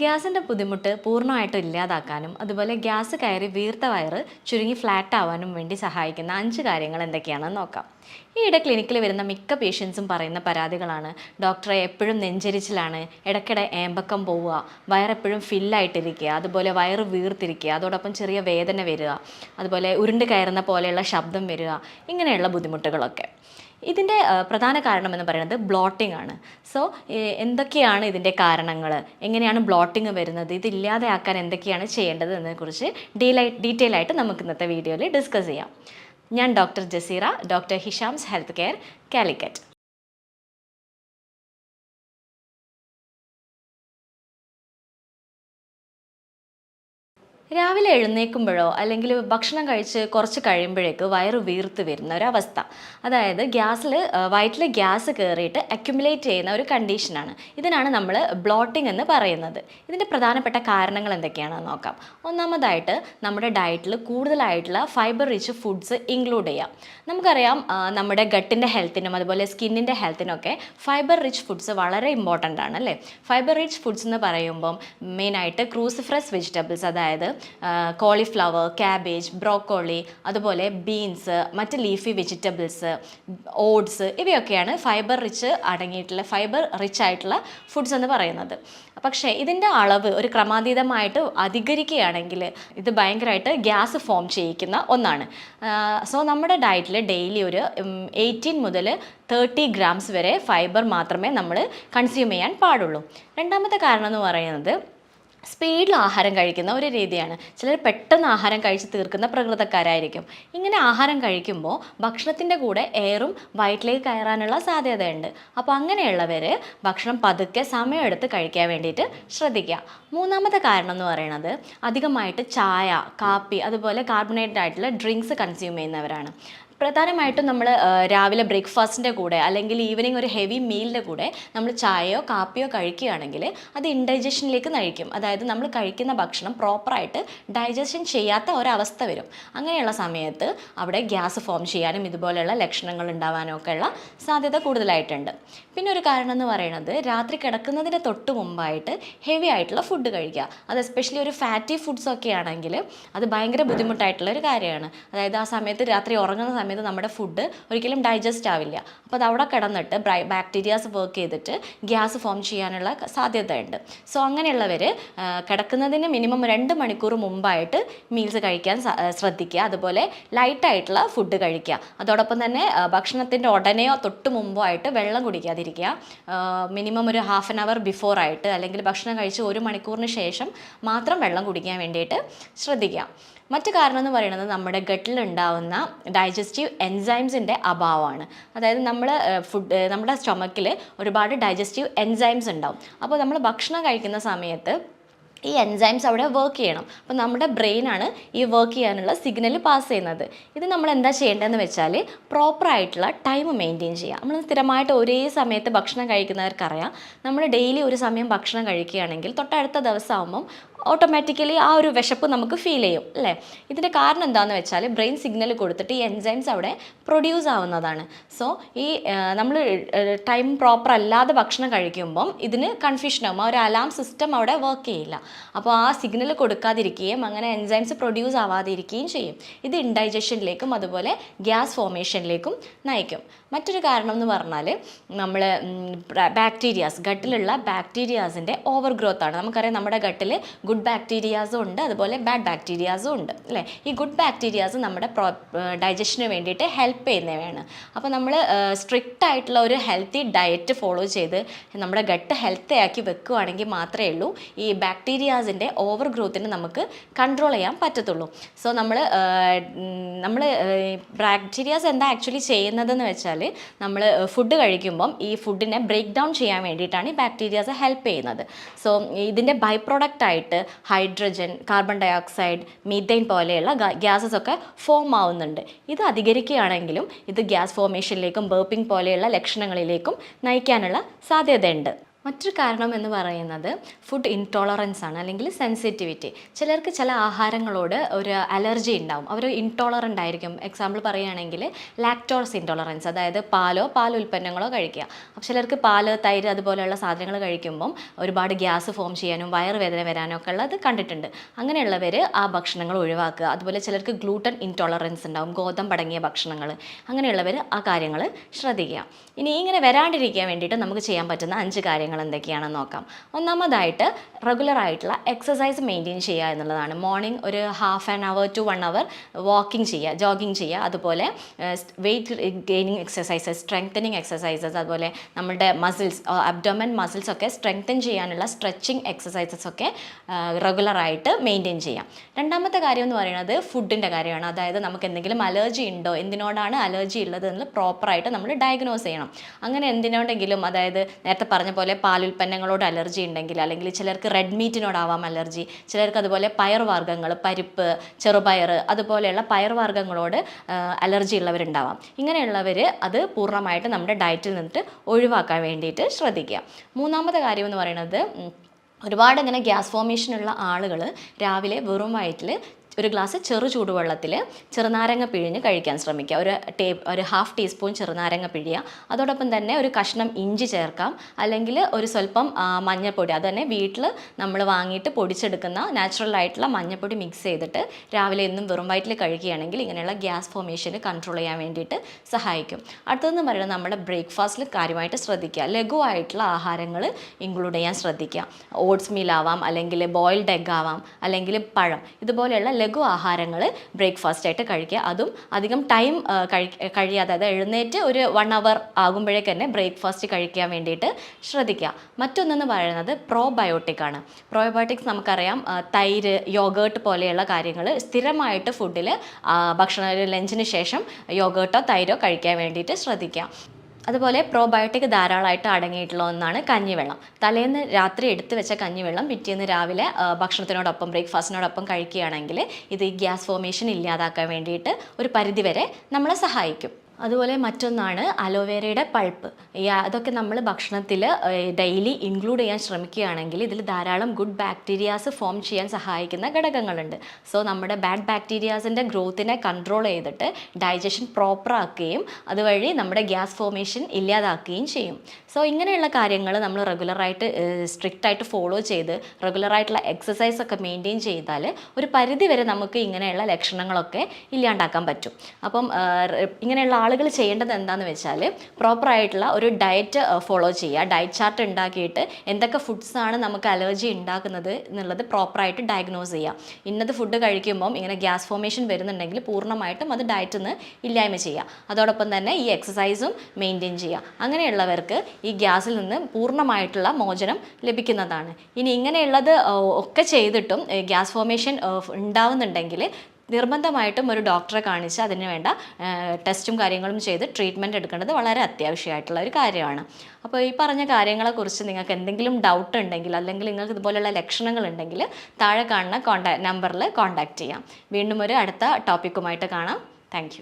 ഗ്യാസിന്റെ ബുദ്ധിമുട്ട് പൂർണമായിട്ടും ഇല്ലാതാക്കാനും അതുപോലെ ഗ്യാസ് കയറി വീർത്ത വയറ് ചുരുങ്ങി ഫ്ലാറ്റ് ആവാനും വേണ്ടി സഹായിക്കുന്ന അഞ്ച് കാര്യങ്ങൾ എന്തൊക്കെയാണെന്ന് നോക്കാം. ഈയിടെ ക്ലിനിക്കിൽ വരുന്ന മിക്ക പേഷ്യൻസും പറയുന്ന പരാതികളാണ്. ഡോക്ടറെ എപ്പോഴും നെഞ്ചരിച്ചിലാണ് ഇടയ്ക്കിടെ ഏമ്പക്കം പോവുക വയറെപ്പോഴും ഫില്ലായിട്ടിരിക്കുക അതുപോലെ വയറ് വീർത്തിരിക്കുക അതോടൊപ്പം ചെറിയ വേദന വരിക അതുപോലെ ഉരുണ്ട് കയറുന്ന പോലെയുള്ള ശബ്ദം വരിക ഇങ്ങനെയുള്ള ബുദ്ധിമുട്ടുകളൊക്കെ. ഇതിന്റെ പ്രധാന കാരണം എന്ന് പറയുന്നത് ബ്ലോട്ടിംഗ് ആണ്. സോ എന്തൊക്കെയാണ് ഇതിന്റെ കാരണങ്ങൾ എങ്ങനെയാണ് ബ്ലോട്ടിംഗ് വരുന്നത്? ഇത് ഇല്ലാതെയാക്കാൻ എന്തൊക്കെയാണ് ചെയ്യേണ്ടത് എന്നതിനെക്കുറിച്ച് ഡീലൈ ഡീറ്റെയിൽ ആയിട്ട് നമുക്ക് ഇന്നത്തെ വീഡിയോയിൽ ഡിസ്കസ് ചെയ്യാം. ഞാൻ doctor Jaseera doctor Hisham's health care Calicut. രാവിലെ എഴുന്നേൽക്കുമ്പോഴോ അല്ലെങ്കിൽ ഭക്ഷണം കഴിച്ച് കുറച്ച് കഴിയുമ്പോഴേക്ക് വയറ് വീർത്ത് വരുന്ന ഒരവസ്ഥ അതായത് ഗ്യാസിൽ വയറ്റിൽ ഗ്യാസ് കയറിയിട്ട് അക്യുമുലേറ്റ് ചെയ്യുന്ന ഒരു കണ്ടീഷനാണ് ഇതിനാണ് നമ്മൾ ബ്ലോട്ടിംഗ് എന്ന് പറയുന്നത്. ഇതിന്റെ പ്രധാനപ്പെട്ട കാരണങ്ങൾ എന്തൊക്കെയാണെന്ന് നോക്കാം. ഒന്നാമതായിട്ട് നമ്മുടെ ഡയറ്റിൽ കൂടുതലായിട്ടുള്ള ഫൈബർ റിച്ച് ഫുഡ്സ് ഇൻക്ലൂഡ് ചെയ്യാം. നമുക്കറിയാം നമ്മുടെ ഗട്ടിന്റെ ഹെൽത്തിനും അതുപോലെ സ്കിന്നിന്റെ ഹെൽത്തിനൊക്കെ ഫൈബർ റിച്ച് ഫുഡ്സ് വളരെ ഇമ്പോർട്ടന്റ് ആണ് അല്ലേ? ഫൈബർ റിച്ച് ഫുഡ്സ് എന്ന് പറയുമ്പം മെയിനായിട്ട് ക്രൂസിഫ്രസ് വെജിറ്റബിൾസ് അതായത് കോളിഫ്ലവർ ക്യാബേജ് ബ്രോക്കോളി അതുപോലെ ബീൻസ് മറ്റ് ലീഫി വെജിറ്റബിൾസ് ഓട്സ് ഇവയൊക്കെയാണ് ഫൈബർ റിച്ച് അടങ്ങിയിട്ടുള്ള ഫൈബർ റിച്ച് ആയിട്ടുള്ള ഫുഡ്സ് എന്ന് പറയുന്നത്. പക്ഷേ ഇതിന്റെ അളവ് ഒരു ക്രമാതീതമായിട്ട് അധികരിക്കുകയാണെങ്കിൽ ഇത് ഭയങ്കരമായിട്ട് ഗ്യാസ് ഫോം ചെയ്യിക്കുന്ന ഒന്നാണ്. സോ നമ്മുടെ ഡയറ്റിൽ ഡെയിലി ഒരു എയ്റ്റീൻ മുതൽ തേർട്ടി ഗ്രാംസ് വരെ ഫൈബർ മാത്രമേ നമ്മൾ കൺസ്യൂം ചെയ്യാൻ പാടുള്ളൂ. രണ്ടാമത്തെ കാരണം എന്ന് പറയുന്നത് സ്പീഡിൽ ആഹാരം കഴിക്കുന്ന ഒരു രീതിയാണ്. ചിലർ പെട്ടെന്ന് ആഹാരം കഴിച്ച് തീർക്കുന്ന പ്രകൃതക്കാരായിരിക്കും. ഇങ്ങനെ ആഹാരം കഴിക്കുമ്പോൾ ഭക്ഷണത്തിന്റെ കൂടെ എയറും വയറ്റിലേക്ക് കയറാനുള്ള സാധ്യതയുണ്ട്. അപ്പോൾ അങ്ങനെയുള്ളവർ ഭക്ഷണം പതുക്കെ സമയമെടുത്ത് കഴിക്കാൻ വേണ്ടിയിട്ട് ശ്രദ്ധിക്കുക. മൂന്നാമത്തെ കാരണം എന്ന് പറയുന്നത് അധികമായിട്ട് ചായ കാപ്പി അതുപോലെ കാർബണേറ്റഡ് ആയിട്ടുള്ള ഡ്രിങ്ക്സ് കൺസ്യൂം ചെയ്യുന്നവരാണ്. പ്രധാനമായിട്ടും നമ്മൾ രാവിലെ ബ്രേക്ക്ഫാസ്റ്റിന്റെ കൂടെ അല്ലെങ്കിൽ ഈവനിങ് ഒരു ഹെവി മീലിന്റെ കൂടെ നമ്മൾ ചായയോ കാപ്പിയോ കഴിക്കുകയാണെങ്കിൽ അത് ഇൻഡൈജഷനിലേക്ക് നയിക്കും. അതായത് നമ്മൾ കഴിക്കുന്ന ഭക്ഷണം പ്രോപ്പറായിട്ട് ഡൈജഷൻ ചെയ്യാത്ത ഒരവസ്ഥ വരും. അങ്ങനെയുള്ള സമയത്ത് അവിടെ ഗ്യാസ് ഫോം ചെയ്യാനും ഇതുപോലെയുള്ള ലക്ഷണങ്ങൾ ഉണ്ടാവാനും ഒക്കെയുള്ള സാധ്യത കൂടുതലായിട്ടുണ്ട്. പിന്നെ ഒരു കാരണം എന്ന് പറയുന്നത് രാത്രി കിടക്കുന്നതിന് തൊട്ട് മുമ്പായിട്ട് ഹെവി ആയിട്ടുള്ള ഫുഡ് കഴിക്കുക. അത് എസ്പെഷ്യലി ഒരു ഫാറ്റി ഫുഡ്സ് ഒക്കെ ആണെങ്കിൽ അത് ഭയങ്കര ബുദ്ധിമുട്ടായിട്ടുള്ള ഒരു കാര്യമാണ്. അതായത് ആ സമയത്ത് രാത്രി ഉറങ്ങുന്ന സമയത്ത് നമ്മുടെ ഫുഡ് ഒരിക്കലും ഡൈജസ്റ്റ് ആവില്ല. അപ്പോൾ അത് അവിടെ കിടന്നിട്ട് ബാക്ടീരിയാസ് വർക്ക് ചെയ്തിട്ട് ഗ്യാസ് ഫോം ചെയ്യാനുള്ള സാധ്യതയുണ്ട്. സോ അങ്ങനെയുള്ളവർ കിടക്കുന്നതിന് മിനിമം രണ്ട് മണിക്കൂർ മുമ്പായിട്ട് മീൽസ് കഴിക്കാൻ ശ്രദ്ധിക്കുക. അതുപോലെ ലൈറ്റായിട്ടുള്ള ഫുഡ് കഴിക്കുക. അതോടൊപ്പം തന്നെ ഭക്ഷണത്തിന്റെ ഉടനെയോ തൊട്ട് മുമ്പോ ആയിട്ട് വെള്ളം കുടിക്കാതിരിക്കുക. മിനിമം ഒരു ഹാഫ് ആൻ അവർ ബിഫോർ ആയിട്ട് അല്ലെങ്കിൽ ഭക്ഷണം കഴിച്ച് ഒരു മണിക്കൂറിന് ശേഷം മാത്രം വെള്ളം കുടിക്കാൻ വേണ്ടിയിട്ട് ശ്രദ്ധിക്കുക. മറ്റു കാരണം എന്ന് പറയുന്നത് നമ്മുടെ ഗട്ടിൽ ഉണ്ടാവുന്ന ഡൈജസ്റ്റീവ് എൻസൈംസിന്റെ അഭാവമാണ്. അതായത് നമ്മൾ ഫുഡ് നമ്മുടെ സ്റ്റൊമക്കിൽ ഒരുപാട് ഡൈജസ്റ്റീവ് എൻസൈംസ് ഉണ്ടാവും. അപ്പോൾ നമ്മൾ ഭക്ഷണം കഴിക്കുന്ന സമയത്ത് ഈ എൻസൈംസ് അവിടെ വർക്ക് ചെയ്യണം. അപ്പോൾ നമ്മുടെ ബ്രെയിനാണ് ഈ വർക്ക് ചെയ്യാനുള്ള സിഗ്നൽ പാസ് ചെയ്യുന്നത്. ഇത് നമ്മൾ എന്താ ചെയ്യേണ്ടതെന്ന് വെച്ചാൽ പ്രോപ്പറായിട്ടുള്ള ടൈം മെയിന്റെയിൻ ചെയ്യുക. നമ്മൾ സ്ഥിരമായിട്ട് ഒരേ സമയത്ത് ഭക്ഷണം കഴിക്കുന്നവർക്കറിയാം. നമ്മൾ ഡെയിലി ഒരു സമയം ഭക്ഷണം കഴിക്കുകയാണെങ്കിൽ തൊട്ടടുത്ത ദിവസം ആകുമ്പം ഓട്ടോമാറ്റിക്കലി ആ ഒരു വിശപ്പ് നമുക്ക് ഫീൽ ചെയ്യും അല്ലേ? ഇതിന്റെ കാരണം എന്താണെന്ന് വെച്ചാൽ ബ്രെയിൻ സിഗ്നൽ കൊടുത്തിട്ട് ഈ എൻസൈംസ് അവിടെ പ്രൊഡ്യൂസ് ആവുന്നതാണ്. സോ ഈ നമ്മൾ ടൈം പ്രോപ്പർ അല്ലാതെ ഭക്ഷണം കഴിക്കുമ്പം ഇതിന് കൺഫ്യൂഷൻ ആവും. ആ ഒരു അലാം സിസ്റ്റം അവിടെ വർക്ക് ചെയ്യില്ല. അപ്പോൾ ആ സിഗ്നൽ കൊടുക്കാതിരിക്കുകയും അങ്ങനെ എൻസൈംസ് പ്രൊഡ്യൂസ് ആവാതിരിക്കുകയും ചെയ്യും. ഇത് ഇൻഡൈജഷനിലേക്കും അതുപോലെ ഗ്യാസ് ഫോർമേഷനിലേക്കും നയിക്കും. മറ്റൊരു കാരണം എന്ന് പറഞ്ഞാൽ നമ്മൾ ബാക്ടീരിയാസ് ഗട്ടിലുള്ള ബാക്ടീരിയാസിന്റെ ഓവർ ഗ്രോത്ത് ആണ്. നമുക്കറിയാം നമ്മുടെ ഗട്ടിൽ ഗുഡ് ബാക്ടീരിയാസും ഉണ്ട് അതുപോലെ ബാഡ് ബാക്ടീരിയാസും ഉണ്ട് അല്ലേ? ഈ ഗുഡ് ബാക്ടീരിയാസ് നമ്മുടെ പ്രോ ഡൈജഷന് വേണ്ടിയിട്ട് ഹെൽപ്പ് ചെയ്യുന്നവയാണ്. അപ്പോൾ നമ്മൾ സ്ട്രിക്റ്റ് ആയിട്ടുള്ള ഒരു ഹെൽത്തി ഡയറ്റ് ഫോളോ ചെയ്ത് നമ്മുടെ ഗട്ട് ഹെൽത്തി ആക്കി വെക്കുകയാണെങ്കിൽ മാത്രമേ ഉള്ളൂ. ഈ ബാക്ടീരിയാസിന്റെ ഓവർ ഗ്രോത്തിനെ നമുക്ക് കൺട്രോൾ ചെയ്യാൻ പറ്റത്തുള്ളൂ. സോ നമ്മൾ നമ്മൾ ബാക്ടീരിയാസ് എന്താ ആക്ച്വലി ചെയ്യുന്നതെന്ന് വെച്ചാൽ നമ്മൾ ഫുഡ് കഴിക്കുമ്പം ഈ ഫുഡിനെ ബ്രേക്ക് ഡൗൺ ചെയ്യാൻ വേണ്ടിയിട്ടാണ് ഈ ബാക്ടീരിയാസ് ഹെൽപ്പ് ചെയ്യുന്നത്. സോ ഇതിന്റെ ബൈ പ്രോഡക്റ്റ് ആയിട്ട് hydrogen carbon dioxide methane പോലെയുള്ള ഗ്യാസസ് ഒക്കെ ഫോം ആവുന്നുണ്ട്. ഇത് അധികരിക്കുകയാണെങ്കിലും ഇത് ഗ്യാസ് ഫോർമേഷനിലേക്കും ബേർപ്പിംഗ് പോലെയുള്ള ലക്ഷണങ്ങളിലേക്കും നയിക്കാനുള്ള സാധ്യതയുണ്ട്. മറ്റൊരു കാരണം എന്ന് പറയുന്നത് ഫുഡ് ഇൻടോളറൻസ് ആണ് അല്ലെങ്കിൽ സെൻസിറ്റിവിറ്റി ചിലർക്ക് ചില ആഹാരങ്ങളോട് ഒരു അലർജി ഉണ്ടാവും. അവർ ഇൻടോളറന്റ് ആയിരിക്കും. എക്സാമ്പിൾ പറയുകയാണെങ്കിൽ ലാക്ടോൾസ് ഇൻടോളറൻസ് അതായത് പാലോ പാൽ ഉൽപ്പന്നങ്ങളോ കഴിക്കുക. അപ്പോൾ ചിലർക്ക് പാൽ തൈര് അതുപോലെയുള്ള സാധനങ്ങൾ കഴിക്കുമ്പം ഒരുപാട് ഗ്യാസ് ഫോം ചെയ്യാനും വയറുവേദന വരാനും ഒക്കെ ഉള്ളത് കണ്ടിട്ടുണ്ട്. അങ്ങനെയുള്ളവർ ആ ഭക്ഷണങ്ങൾ ഒഴിവാക്കുക. അതുപോലെ ചിലർക്ക് ഗ്ലൂട്ടൻ ഇൻടോളറൻസ് ഉണ്ടാവും ഗോതമ്പടങ്ങിയ ഭക്ഷണങ്ങൾ. അങ്ങനെയുള്ളവർ ആ കാര്യങ്ങൾ ശ്രദ്ധിക്കുക. ഇനി ഇങ്ങനെ വരാണ്ടിരിക്കാൻ വേണ്ടിയിട്ട് നമുക്ക് ചെയ്യാൻ പറ്റുന്ന അഞ്ച് കാര്യങ്ങൾ എന്തൊക്കെയാണെന്ന് നോക്കാം. ഒന്നാമതായിട്ട് റെഗുലർ ആയിട്ടുള്ള എക്സസൈസ് മെയിന്റെയിൻ ചെയ്യുക എന്നുള്ളതാണ്. മോർണിംഗ് ഒരു half an hour to one hour walking ചെയ്യുക ജോഗിങ് ചെയ്യുക. അതുപോലെ weight gaining exercises strengthening exercises അതുപോലെ നമ്മുടെ മസിൽസ് അബ്ഡോമൻ മസിൽസ് ഒക്കെ സ്ട്രെങ്തൻ ചെയ്യാനുള്ള സ്ട്രെച്ചിങ് എക്സസൈസസ് ഒക്കെ റെഗുലറായിട്ട് മെയിന്റെയിൻ ചെയ്യാം. രണ്ടാമത്തെ കാര്യം എന്ന് പറയുന്നത് ഫുഡിന്റെ കാര്യമാണ്. അതായത് നമുക്ക് എന്തെങ്കിലും അലർജി ഉണ്ടോ എന്തിനോടാണ് അലർജി ഉള്ളത് എന്ന് പ്രോപ്പറായിട്ട് നമ്മൾ ഡയഗ്നോസ് ചെയ്യണം. അങ്ങനെ എന്തിനോടെങ്കിലും അതായത് നേരത്തെ പറഞ്ഞ പോലെ പാലുൽപ്പന്നങ്ങളോട് അലർജി ഉണ്ടെങ്കിൽ അല്ലെങ്കിൽ ചിലർക്ക് റെഡ് മീറ്റിനോടാവാം അലർജി ചിലർക്ക് അതുപോലെ പയർവർഗങ്ങൾ പരിപ്പ് ചെറുപയർ അതുപോലെയുള്ള പയർവർഗങ്ങളോട് അലർജി ഉള്ളവരുണ്ടാവാം. ഇങ്ങനെയുള്ളവർ അത് പൂർണമായിട്ട് നമ്മുടെ ഡയറ്റിൽ നിന്നിട്ട് ഒഴിവാക്കാൻ വേണ്ടിയിട്ട് ശ്രദ്ധിക്കുക. മൂന്നാമത്തെ കാര്യം എന്ന് പറയുന്നത് ഒരുപാട് ഇങ്ങനെ ഗ്യാസ് ഫോർമേഷനുള്ള ആളുകൾ രാവിലെ വെറും വയറ്റിൽ ഒരു ഗ്ലാസ് ചെറു ചൂടുവെള്ളത്തിൽ ചെറുനാരങ്ങ പിഴിഞ്ഞ് കഴിക്കാൻ ശ്രമിക്കുക. ഒരു ടേ ഒരു ഹാഫ് ടീസ്പൂൺ ചെറുനാരങ്ങ പിഴിയുക. അതോടൊപ്പം തന്നെ ഒരു കഷ്ണം ഇഞ്ചി ചേർക്കാം. അല്ലെങ്കിൽ ഒരു സ്വല്പം മഞ്ഞൾപ്പൊടി. അത് തന്നെ വീട്ടിൽ നമ്മൾ വാങ്ങിയിട്ട് പൊടിച്ചെടുക്കുന്ന നാച്ചുറൽ ആയിട്ടുള്ള മഞ്ഞൾപ്പൊടി മിക്സ് ചെയ്തിട്ട് രാവിലെ എന്നും വെറും വയറ്റിൽ കഴിക്കുകയാണെങ്കിൽ ഇങ്ങനെയുള്ള ഗ്യാസ് ഫോർമേഷന് കൺട്രോൾ ചെയ്യാൻ വേണ്ടിയിട്ട് സഹായിക്കും. അടുത്തതെന്ന് പറയുന്നത് നമ്മുടെ ബ്രേക്ക്ഫാസ്റ്റിൽ കാര്യമായിട്ട് ശ്രദ്ധിക്കുക. ലഘുവായിട്ടുള്ള ആഹാരങ്ങൾ ഇൻക്ലൂഡ് ചെയ്യാൻ ശ്രദ്ധിക്കുക. ഓട്സ് മീൽ ആവാം അല്ലെങ്കിൽ ബോയിൽഡ് എഗ് ആവാം അല്ലെങ്കിൽ പഴം. ഇതുപോലെയുള്ള ലഘു ആഹാരങ്ങൾ ബ്രേക്ക്ഫാസ്റ്റ് ആയിട്ട് കഴിക്കുക. അതും അധികം ടൈം കഴി കഴിയാതെ അതായത് എഴുന്നേറ്റ് ഒരു വൺ അവർ ആകുമ്പോഴേക്ക് തന്നെ ബ്രേക്ക്ഫാസ്റ്റ് കഴിക്കാൻ വേണ്ടിയിട്ട് ശ്രദ്ധിക്കുക. മറ്റൊന്നെന്ന് പറയുന്നത് പ്രോബയോട്ടിക് ആണ്. പ്രോബയോട്ടിക്സ് നമുക്കറിയാം തൈര് യോഗേർട്ട് പോലെയുള്ള കാര്യങ്ങൾ സ്ഥിരമായിട്ട് ഫുഡിൽ ഭക്ഷണ ലഞ്ചിന് ശേഷം യോഗേർട്ടോ തൈരോ കഴിക്കാൻ വേണ്ടിയിട്ട് ശ്രദ്ധിക്കുക. അതുപോലെ പ്രോബയോട്ടിക് ധാരാളമായിട്ട് അടങ്ങിയിട്ടുള്ള ഒന്നാണ് കഞ്ഞിവെള്ളം. തലേന്ന് രാത്രി എടുത്തു വെച്ച കഞ്ഞിവെള്ളം പിറ്റേന്ന് രാവിലെ ഭക്ഷണത്തിനോടൊപ്പം ബ്രേക്ക്ഫാസ്റ്റിനോടൊപ്പം കഴിക്കുകയാണെങ്കിൽ ഇത് ഈ ഗ്യാസ് ഫോർമേഷൻ ഇല്ലാതാക്കാൻ വേണ്ടിയിട്ട് ഒരു പരിധിവരെ നമ്മളെ സഹായിക്കും. അതുപോലെ മറ്റൊന്നാണ് അലോവേരയുടെ പൾപ്പ് അതൊക്കെ നമ്മൾ ഭക്ഷണത്തിൽ ഡെയിലി ഇൻക്ലൂഡ് ചെയ്യാൻ ശ്രമിക്കുകയാണെങ്കിൽ ഇതിൽ ധാരാളം ഗുഡ് ബാക്ടീരിയാസ് ഫോം ചെയ്യാൻ സഹായിക്കുന്ന ഘടകങ്ങളുണ്ട്. സോ നമ്മുടെ ബാഡ് ബാക്ടീരിയാസിന്റെ ഗ്രോത്തിനെ കൺട്രോൾ ചെയ്തിട്ട് ഡൈജഷൻ പ്രോപ്പറാക്കുകയും അതുവഴി നമ്മുടെ ഗ്യാസ് ഫോമേഷൻ ഇല്ലാതാക്കുകയും ചെയ്യും. സോ ഇങ്ങനെയുള്ള കാര്യങ്ങൾ നമ്മൾ റെഗുലറായിട്ട് സ്ട്രിക്റ്റ് ആയിട്ട് ഫോളോ ചെയ്ത് റെഗുലറായിട്ടുള്ള എക്സസൈസ് ഒക്കെ മെയിന്റെയിൻ ചെയ്താൽ ഒരു പരിധി വരെ നമുക്ക് ഇങ്ങനെയുള്ള ലക്ഷണങ്ങളൊക്കെ ഇല്ലാണ്ടാക്കാൻ പറ്റും. അപ്പം ഇങ്ങനെയുള്ള ആൾ ആളുകൾ ചെയ്യേണ്ടത് എന്താണെന്ന് വെച്ചാൽ പ്രോപ്പറായിട്ടുള്ള ഒരു ഡയറ്റ് ഫോളോ ചെയ്യുക. ഡയറ്റ് ചാർട്ട് ഉണ്ടാക്കിയിട്ട് എന്തൊക്കെ ഫുഡ്സാണ് നമുക്ക് അലർജി ഉണ്ടാക്കുന്നത് എന്നുള്ളത് പ്രോപ്പറായിട്ട് ഡയഗ്നോസ് ചെയ്യുക. ഇന്നത് ഫുഡ് കഴിക്കുമ്പം ഇങ്ങനെ ഗ്യാസ് ഫോർമേഷൻ വരുന്നുണ്ടെങ്കിൽ പൂർണമായിട്ടും അത് ഡയറ്റിൽ നിന്ന് ഇല്ലായ്മ ചെയ്യുക. അതോടൊപ്പം തന്നെ ഈ എക്സസൈസും മെയിന്റെയിൻ ചെയ്യുക. അങ്ങനെയുള്ളവർക്ക് ഈ ഗ്യാസിൽ നിന്ന് പൂർണമായിട്ടുള്ള മോചനം ലഭിക്കുന്നതാണ്. ഇനി ഇങ്ങനെയുള്ളത് ഒക്കെ ചെയ്തിട്ടും ഗ്യാസ് ഫോർമേഷൻ ഉണ്ടാവുന്നുണ്ടെങ്കിൽ നിർബന്ധമായിട്ടും ഒരു ഡോക്ടറെ കാണിച്ച് അതിന് വേണ്ട ടെസ്റ്റും കാര്യങ്ങളും ചെയ്ത് ട്രീറ്റ്മെന്റ് എടുക്കേണ്ടത് വളരെ അത്യാവശ്യമായിട്ടുള്ള ഒരു കാര്യമാണ്. അപ്പോൾ ഈ പറഞ്ഞ കാര്യങ്ങളെക്കുറിച്ച് നിങ്ങൾക്ക് എന്തെങ്കിലും ഡൗട്ട് ഉണ്ടെങ്കിൽ അല്ലെങ്കിൽ നിങ്ങൾക്ക് ഇതുപോലുള്ള ലക്ഷണങ്ങൾ ഉണ്ടെങ്കിൽ താഴെ കാണുന്ന കോൺടാക്ട് നമ്പറിൽ കോൺടാക്റ്റ് ചെയ്യാം. വീണ്ടും ഒരു അടുത്ത ടോപ്പിക്കുമായിട്ട് കാണാം. താങ്ക്